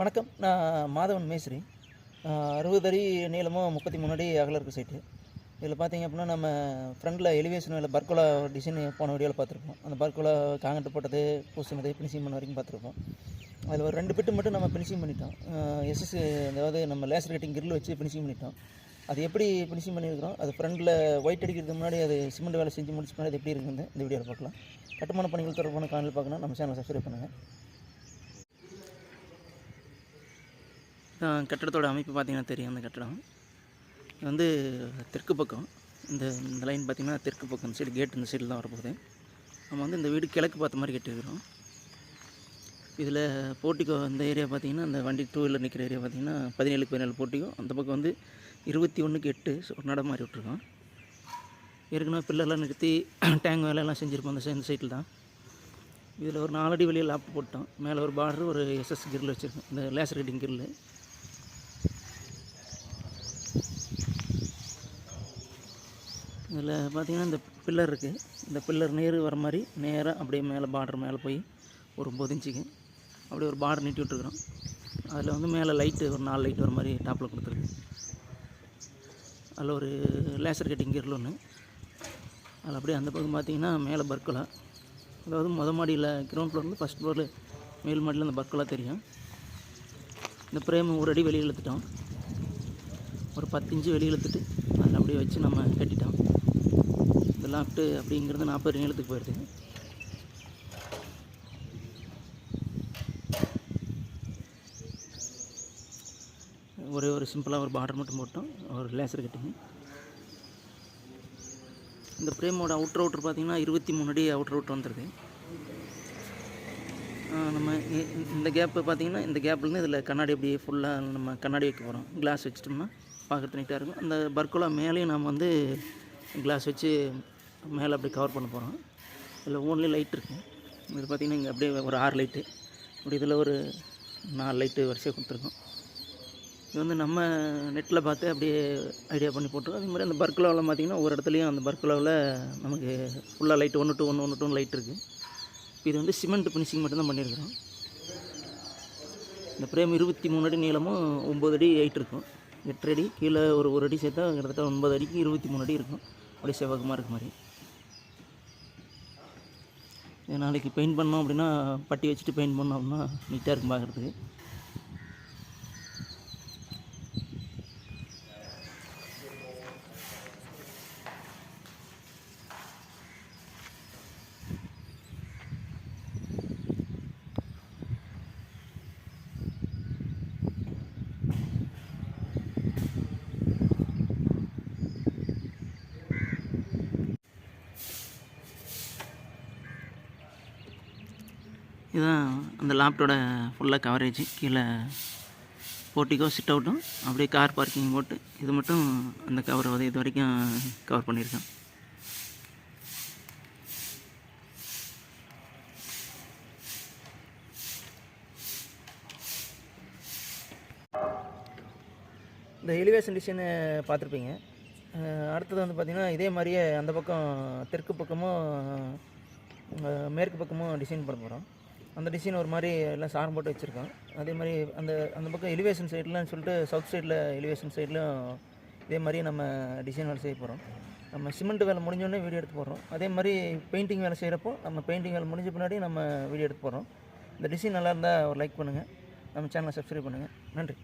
வணக்கம். நான் மாதவன் மேஸ்திரி. அறுபது அடி நீளமும் முப்பத்தி மூணு அடி அகலம் இருக்குது சைட்டு இதில் பார்த்தீங்க அப்படின்னா நம்ம ஃப்ரண்டில் எலிவேஷன் இல்லை பர்கோலா டிசைன் போன வீடியோவில் பார்த்துருப்போம் அந்த பர்கோலா காங்கிட்டு போட்டது பூசினது ஃபினிஷிங் பண்ண வரைக்கும் பார்த்துருப்போம் அதில் ஒரு ரெண்டு பிட்டு மட்டும் நம்ம ஃபினிஷிங் பண்ணிட்டோம். எஸ்எஸ் அதாவது நம்ம லேசர் கட்டிங் கிரில் வச்சு ஃபினிஷிங் பண்ணிட்டோம். அது எப்படி ஃபினிஷிங் பண்ணியிருக்கிறோம்? அது ஃப்ரண்டில் ஒயிட் அடிக்கிறதுக்கு முன்னாடி அது சிமெண்ட் வேலை செஞ்சு முடிச்சு முன்னாடி அது எப்படி இருக்குது இந்த வீடியோவில் பார்க்கலாம். கட்டுமான பணிகள் தொடர்பான காணல் பார்க்கணும் நம்ம சேனல் சப்ஸ்கிரைப் பண்ணுங்கள் கட்டடத்தோட அமைப்பு பார்த்தீங்கன்னா தெரியும் அந்த கட்டடம். இது வந்து தெற்கு பக்கம். இந்த இந்த லைன் பார்த்திங்கன்னா தெற்கு பக்கம் இந்த சைடு கேட் இந்த சைடில் தான் வரப்போகுது. நம்ம வந்து இந்த வீடு கிழக்கு பார்த்த மாதிரி கட்டியிருக்கிறோம் இதில் போட்டிக்கோ இந்த ஏரியா பார்த்தீங்கன்னா அந்த வண்டி டூ வீலர் நிற்கிற ஏரியா பார்த்திங்கன்னா பதினேழுக்கு பதினேழு போட்டிக்கோ அந்த பக்கம் வந்து இருபத்தி ஒன்றுக்கு எட்டு ஒரு நட மாறி விட்ருக்கோம் ஏற்கனவே பில்லர்லாம் நிறுத்தி டேங்க் வேலையெல்லாம் செஞ்சுருப்போம் அந்த இந்த சைட்டில் தான். இதில் ஒரு நாலடி வெளியில் லாப் போட்டோம் மேலே ஒரு பார்டர் ஒரு எஸ்எஸ் கிரில் வச்சுருக்கோம். இந்த லேசர் கட்டிங் கிரில் இதில் பார்த்திங்கன்னா இந்த பில்லர் இருக்குது. இந்த பில்லர் நேர் வர மாதிரி நேராக அப்படியே மேலே பார்டர் மேலே போய் ஒரு ஒம்பது இன்ச்சுக்கு அப்படியே ஒரு பார்டர் நீட்டி விட்டுருக்குறோம். அதில் வந்து மேலே லைட்டு ஒரு நாலு லைட் வர மாதிரி டாப்பில் கொடுத்துருக்கு. அதில் ஒரு லேசர் கட்டிங் கீரில் ஒன்று அதில் அப்படியே அந்த பக்கம் பார்த்திங்கன்னா மேலே பர்க்குலா அதாவது மொதல் மாடியில் கிரவுண்ட் ஃப்ளோர்லேருந்து ஃபஸ்ட் ஃப்ளோரில் மேல் மாடியில் அந்த பர்க்குலா தெரியும். இந்த பிரேம் ஒரு அடி வெளியே இழுத்துட்டோம். ஒரு பத்து இன்ச்சு வெளியே இழுத்துட்டு அதில் அப்படியே வச்சு நம்ம கட்டிட்டோம். இந்த லாஃப்ட்டு அப்படிங்கிறது நாற்பது நீளத்துக்கு போயிடுது. ஒரே ஒரு சிம்பிளாக ஒரு பார்டர் மட்டும் போட்டோம். ஒரு லேசர் கட்டிங் இந்த ஃப்ரேமோட அவுட்ரு அவுட்ரு பார்த்தீங்கன்னா இருபத்தி மூணு அடி அவுட்ரு அவுட்ரு வந்துடுது நம்ம இந்த கேப்பு பார்த்தீங்கன்னா இந்த கேப்லேருந்து இதில் கண்ணாடி அப்படியே ஃபுல்லாக நம்ம கண்ணாடி வைக்க போகிறோம் கிளாஸ் வச்சிட்டோம்னா பார்க்கறது நீட்டாக இருக்கும். அந்த பர்கோலா மேலேயும் நாம் வந்து கிளாஸ் வச்சு மேலே அப்படியே கவர் பண்ண போகிறோம் இதில் ஓன்லி லைட் இருக்குது இது பார்த்திங்கன்னா இங்கே அப்படியே ஒரு ஆறு லைட்டு இப்படி இதில் ஒரு நாலு லைட்டு வரிசையாக கொடுத்துருக்கோம். இது வந்து நம்ம நெட்டில் பார்த்து அப்படியே ஐடியா பண்ணி போட்டுருக்கோம். அதே மாதிரி அந்த பர்க்குலாவில் பார்த்திங்கன்னா ஒரு இடத்துலையும் அந்த பர்க்குலாவில் நமக்கு ஃபுல்லாக லைட் ஒன்று டூ ஒன்று ஒன்று டூ லைட் இருக்குது இது வந்து சிமெண்ட் ஃபினிஷிங் மட்டும்தான் பண்ணியிருக்கிறோம். இந்த பிரேம் இருபத்தி மூணு அடி நீளமும் ஒம்பது அடி ஹைட் இருக்கும். எட்டு அடி கீழே ஒரு ஒரு அடி சேர்த்தா கிட்டத்தட்ட ஒன்பது அடிக்கு இருபத்தி மூணு அடி இருக்கும். அப்படியே செவ்வகமாக இருக்க மாதிரி. நாளைக்கு பெயிண்ட் பண்ணோம் அப்படின்னா பட்டி வச்சுட்டு பெயிண்ட் பண்ணோம் அப்படின்னா நீட்டாக இருக்கும் பார்க்குறதுக்கு. இதுதான் அந்த லேப்டோட ஃபுல்லாக கவரேஜ் கீழே போர்ட்டிக்கோ சிட் அவுட்டும் அப்படியே கார் பார்க்கிங் போட்டு இது மட்டும் அந்த கவர் வந்து இது வரைக்கும் கவர் பண்ணியிருக்கேன். இந்த எலிவேஷன் டிசைனு பார்த்துருப்பீங்க. அடுத்தது வந்து பார்த்திங்கன்னா இதே மாதிரியே அந்த பக்கம் தெற்கு பக்கமும் மேற்கு பக்கமும் டிசைன் பண்ண போகிறோம் அந்த டிசைன் ஒரு மாதிரி எல்லாம் சாரம் போட்டு வச்சுருக்கோம் அதே மாதிரி அந்த அந்த பக்கம் எலிவேஷன் சைட்லாம் சொல்லிட்டு சவுத் சைடில் எலிவேஷன் சைட்லையும் இதே மாதிரி நம்ம டிசைன் வேலை செய்ய போகிறோம் நம்ம சிமெண்ட் வேலை முடிஞ்சோடனே வீடியோ எடுத்து போடுறோம். அதே மாதிரி பெயிண்டிங் வேலை செய்கிறப்போ நம்ம பெயிண்டிங் வேலை முடிஞ்ச பின்னாடி நம்ம வீடியோ எடுத்து போடுறோம். இந்த டிசைன் நல்லா இருந்தால் ஒரு லைக் பண்ணுங்கள் நம்ம சேனலை சப்ஸ்கிரைப் பண்ணுங்கள் நன்றி.